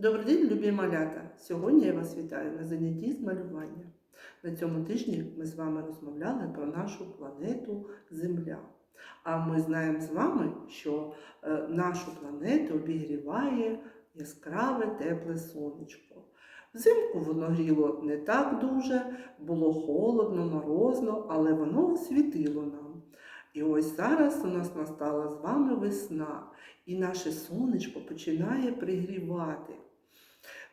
Добрий день, любі малята! Сьогодні я вас вітаю на занятті з малювання. На цьому тижні ми з вами розмовляли про нашу планету Земля. А ми знаємо з вами, що е, нашу планету обігріває яскраве тепле сонечко. Взимку воно гріло не так дуже, було холодно, морозно, але воно світило нам. І ось зараз у нас настала з вами весна, і наше сонечко починає пригрівати.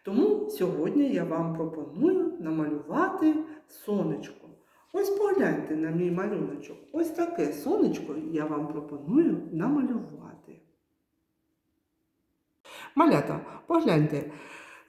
Тому сьогодні я вам пропоную намалювати сонечко. Ось погляньте на мій малюночок. Ось таке сонечко я вам пропоную намалювати. Малята, погляньте,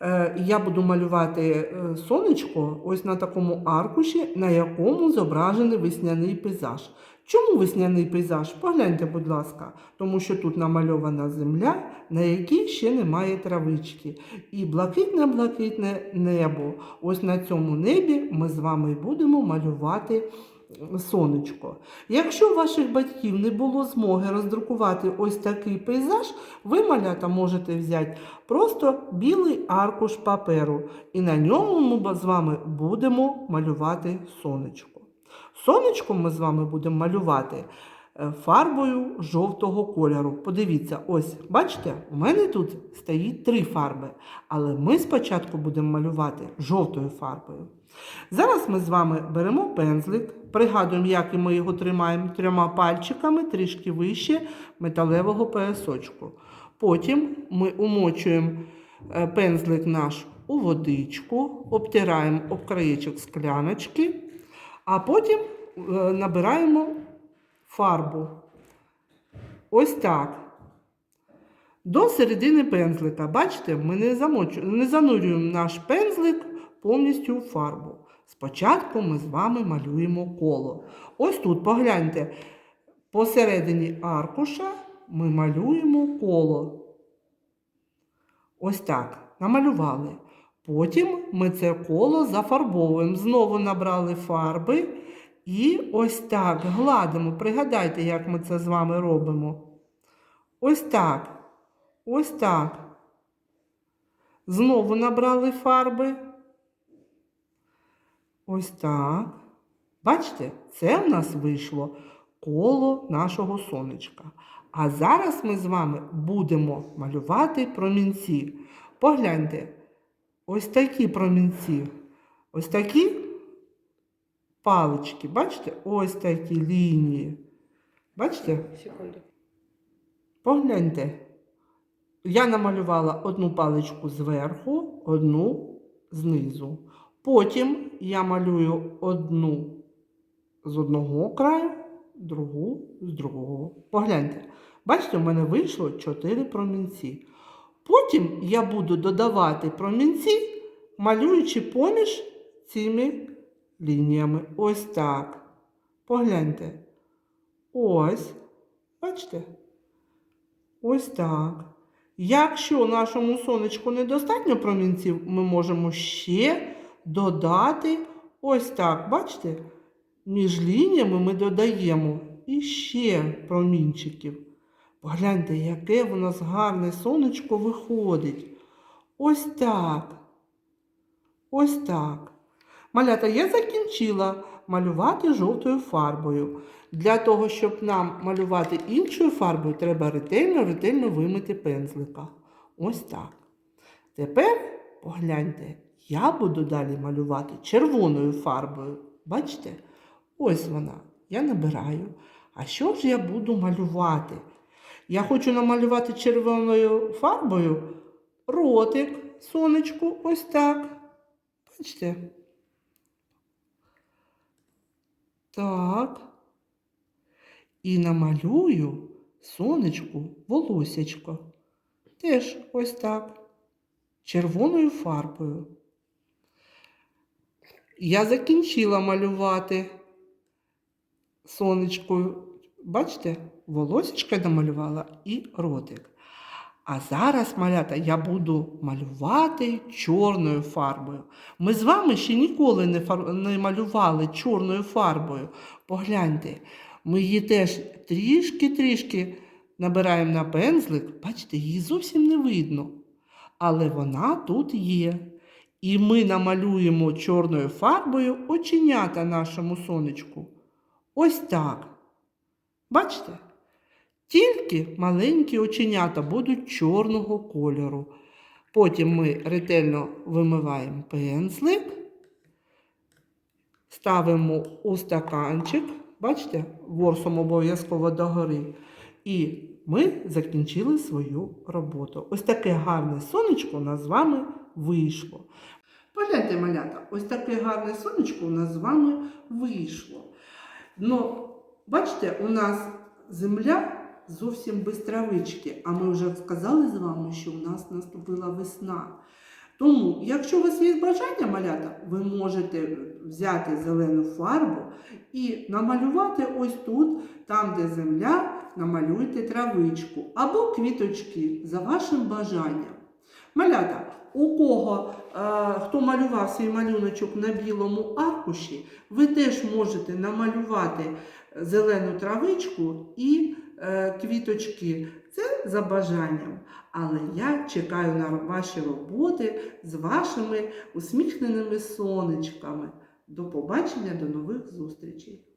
е, я буду малювати е, сонечко ось на такому аркуші, на якому зображений весняний пейзаж. Чому весняний пейзаж? Погляньте, будь ласка, тому що тут намальована земля, на якій ще немає травички. І блакитне-блакитне небо. Ось на цьому небі ми з вами будемо малювати сонечко. Якщо у ваших батьків не було змоги роздрукувати ось такий пейзаж, ви, малята, можете взяти просто білий аркуш паперу, і на ньому ми з вами будемо малювати сонечко. Сонечко ми з вами будемо малювати е, фарбою жовтого кольору. Подивіться, ось, бачите, у мене тут стоїть три фарби, але ми спочатку будемо малювати жовтою фарбою. Зараз ми з вами беремо пензлик, пригадуємо, як ми його тримаємо трьома пальчиками трішки вище металевого поясочку. Потім ми умочуємо е, пензлик наш у водичку, обтираємо об краєчок скляночки, а потім е, набираємо фарбу. Ось так. До середини пензлика. Бачите, ми не, замочу... не занурюємо наш пензлик повністю у фарбу. Спочатку ми з вами малюємо коло. Ось тут, погляньте, посередині аркуша ми малюємо коло. Ось так. Намалювали. Потім ми це коло зафарбовуємо. Знову набрали фарби і ось так гладимо. Пригадайте, як ми це з вами робимо. Ось так. Ось так. Знову набрали фарби. Ось так. Бачите, це в нас вийшло коло нашого сонечка. А зараз ми з вами будемо малювати промінці. Погляньте, ось такі промінці. Ось такі палички. Бачите? Ось такі лінії. Бачите? Секунду. Погляньте. Я намалювала одну паличку зверху, одну знизу. Потім я малюю одну з одного краю, другу з другого. Погляньте. Бачите, у мене вийшло 4 промінці. Потім я буду додавати промінці, малюючи поміж цими лініями. Ось так. Погляньте. Ось. Бачите? Ось так. Якщо нашому сонечку недостатньо промінців, ми можемо ще додати ось так. Бачите? Між лініями ми додаємо іще промінчиків. Погляньте, яке в нас гарне сонечко виходить. Ось так. Ось так. Малята, я закінчила малювати жовтою фарбою. Для того, щоб нам малювати іншою фарбою, треба ретельно-ретельно вимити пензлика. Ось так. Тепер погляньте, я буду далі малювати червоною фарбою. Бачите? Ось вона. Я набираю. А що ж я буду малювати? Я хочу намалювати червоною фарбою ротик, сонечку, ось так. Бачите? Так. І намалюю сонечку волосячко. Теж ось так. Червоною фарбою. Я закінчила малювати сонечкою. Бачите, волосечко я намалювала і ротик. А зараз, малята, я буду малювати чорною фарбою. Ми з вами ще ніколи не, фар... не малювали чорною фарбою. Погляньте, ми її теж трішки-трішки набираємо на пензлик. Бачите, її зовсім не видно. але вона тут є. І ми намалюємо чорною фарбою оченята нашому сонечку. Ось так. Бачите? Тільки маленькі оченята будуть чорного кольору. Потім ми ретельно вимиваємо пензлик, ставимо у стаканчик, бачите, ворсом обов'язково догори. І ми закінчили свою роботу. Ось таке гарне сонечко у нас з вами вийшло. Погляньте, малята, ось таке гарне сонечко у нас з вами вийшло. Ну, бачите, у нас земля зовсім без травички, а ми вже сказали з вами, що у нас наступила весна. Тому, якщо у вас є бажання малята, ви можете взяти зелену фарбу і намалювати ось тут, там, де земля, намалюйте травичку або квіточки за вашим бажанням. Малята, у кого е, хто малював свій малюночок на білому аркуші, ви теж можете намалювати зелену травичку і е, квіточки. Це за бажанням. Але я чекаю на ваші роботи з вашими усміхненими сонечками. До побачення, до нових зустрічей!